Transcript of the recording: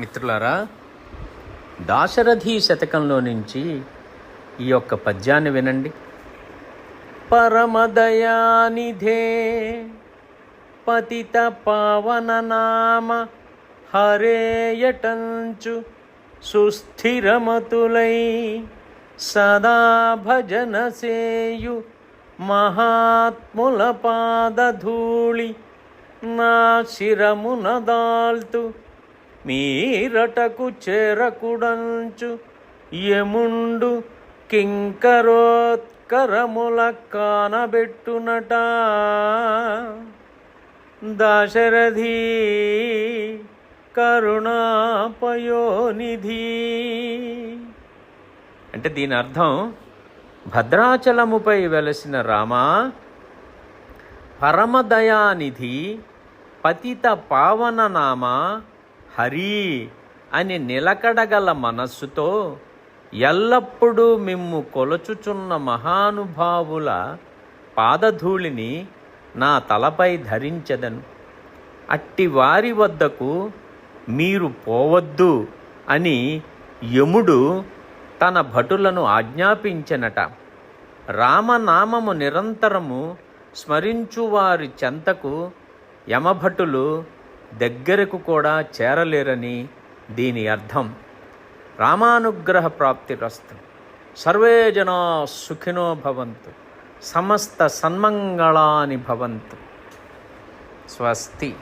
మిత్రులారా దాశరథి శతకంలో నుంచి ఈ యొక్క పద్యాన్ని వినండి. పరమదయానిధే పతిత పావన నామ హరేయటంచు సుస్థిరమతులై సదా భజన సేయు మహాత్ముల పాదధూళి నా శిరమున దాల్తు. మీరటకు చేరకుడంచు యముండు కింకరోత్కరముల కానబెట్టునట. దాశరథి కరుణాపయోనిధి. అంటే దీని అర్థం భద్రాచలముపై వెలసిన రామా పరమదయానిధి పతిత పావన నామా హరి అని నిలకడగల మనస్సుతో ఎల్లప్పుడూ మిమ్ము కొలచుచున్న మహానుభావుల పాదధూళిని నా తలపై ధరించదను. అట్టి వారి వద్దకు మీరు పోవద్దు అని యముడు తన భటులను ఆజ్ఞాపించనట. రామనామము నిరంతరము స్మరించువారి చెంతకు యమభటులు దగ్గరకు కూడా చేరలేరని దీని అర్థం. రామానుగ్రహ ప్రాప్తిరస్తు సర్వే జనా సుఖినో భవంతు. సమస్త సన్మంగళాని భవంతు. స్వస్తి.